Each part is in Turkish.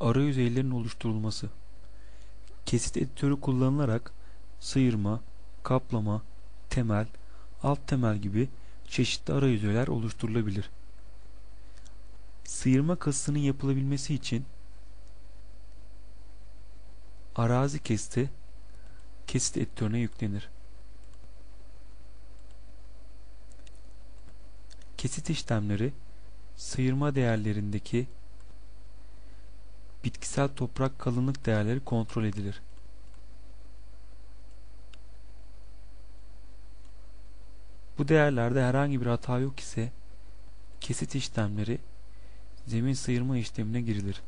Arayüzeylerin oluşturulması Kesit editörü kullanılarak sıyırma, kaplama, temel, alt temel gibi çeşitli arayüzeyler oluşturulabilir. Sıyırma kasıtının yapılabilmesi için arazi kesiti kesit editörüne yüklenir. Kesit işlemleri sıyırma değerlerindeki bitkisel toprak kalınlık değerleri kontrol edilir. Bu değerlerde herhangi bir hata yok ise kesit işlemleri zemin sıyırma işlemine girilir.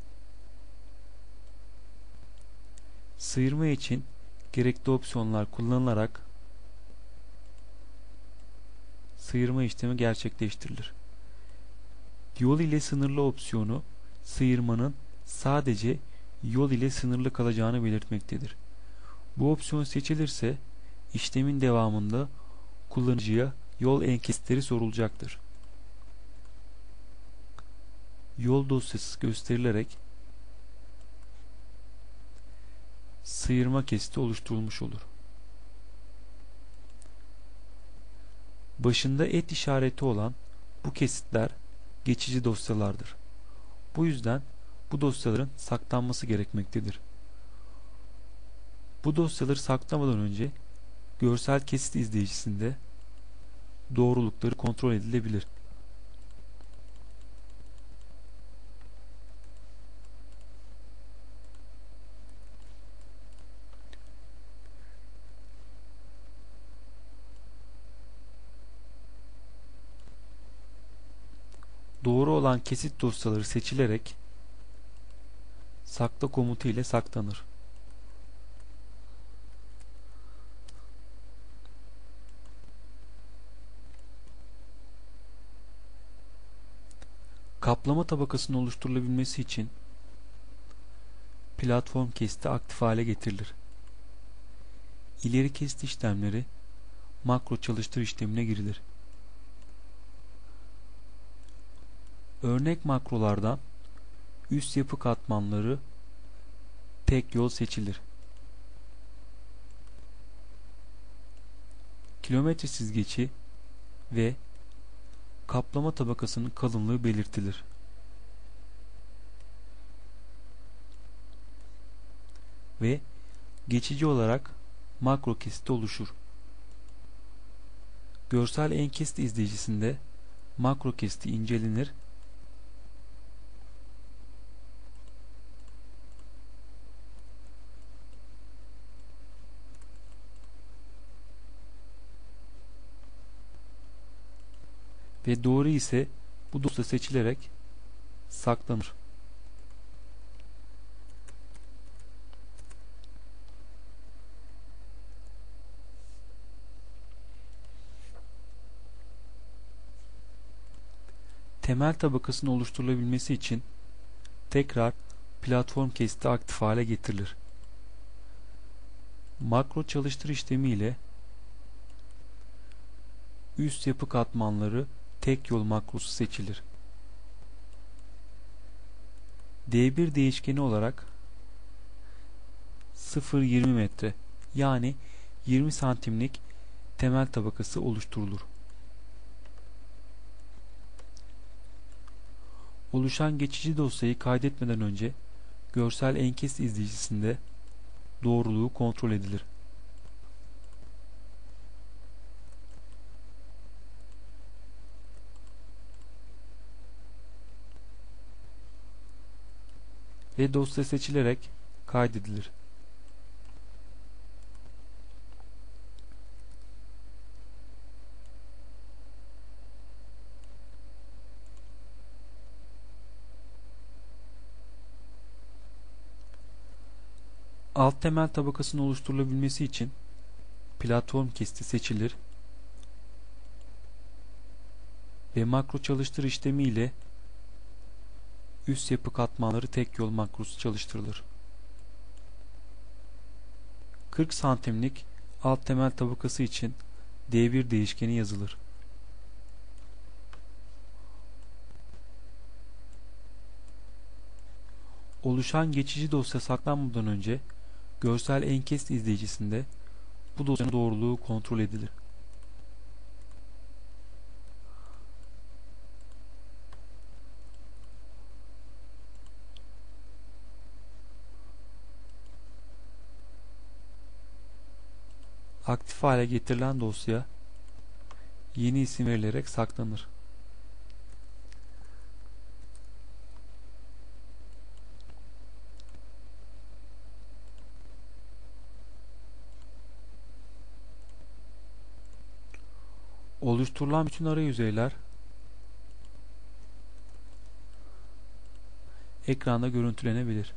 Sıyırma için gerekli opsiyonlar kullanılarak sıyırma işlemi gerçekleştirilir. Yol ile sınırlı opsiyonu sıyırmanın sadece yol ile sınırlı kalacağını belirtmektedir. Bu opsiyon seçilirse işlemin devamında kullanıcıya yol enkesitleri sorulacaktır. Yol dosyası gösterilerek sıyırma kesiti oluşturulmuş olur. Başında et işareti olan bu kesitler geçici dosyalardır. Bu yüzden bu dosyaların saklanması gerekmektedir. Bu dosyaları saklamadan önce görsel kesit izleyicisinde doğrulukları kontrol edilebilir. Doğru olan kesit dosyaları seçilerek sakla komutu ile saklanır. Kaplama tabakasının oluşturulabilmesi için platform kesiti aktif hale getirilir. İleri kesit işlemleri makro çalıştır işlemine girilir. Örnek makrolardan üst yapı katmanları tek yol seçilir. Kilometre çizgeci ve kaplama tabakasının kalınlığı belirtilir. Ve geçici olarak makro kesiti oluşur. Görsel enkesit izleyicisinde makro kesiti incelenir ve doğru ise bu dosya seçilerek saklanır. Temel tabakasının oluşturulabilmesi için tekrar platform kesiti aktif hale getirilir. Makro çalıştır işlemi ile üst yapı katmanları tek yol makrosu seçilir. D1 değişkeni olarak 0-20 metre yani 20 santimlik temel tabakası oluşturulur. Oluşan geçici dosyayı kaydetmeden önce görsel enkes izleyicisinde doğruluğu kontrol edilir. Ve dosya seçilerek kaydedilir. Alt temel tabakasının oluşturulabilmesi için platform kesiti seçilir ve makro çalıştır işlemi ile üst yapı katmanları tek yol makrosu çalıştırılır. 40 santimlik alt temel tabakası için D1 değişkeni yazılır. Oluşan geçici dosya saklanmadan önce görsel enkes izleyicisinde bu dosyanın doğruluğu kontrol edilir. Aktif hale getirilen dosya yeni isim verilerek saklanır. Oluşturulan bütün arayüzeyler yüzeyler ekranda görüntülenebilir.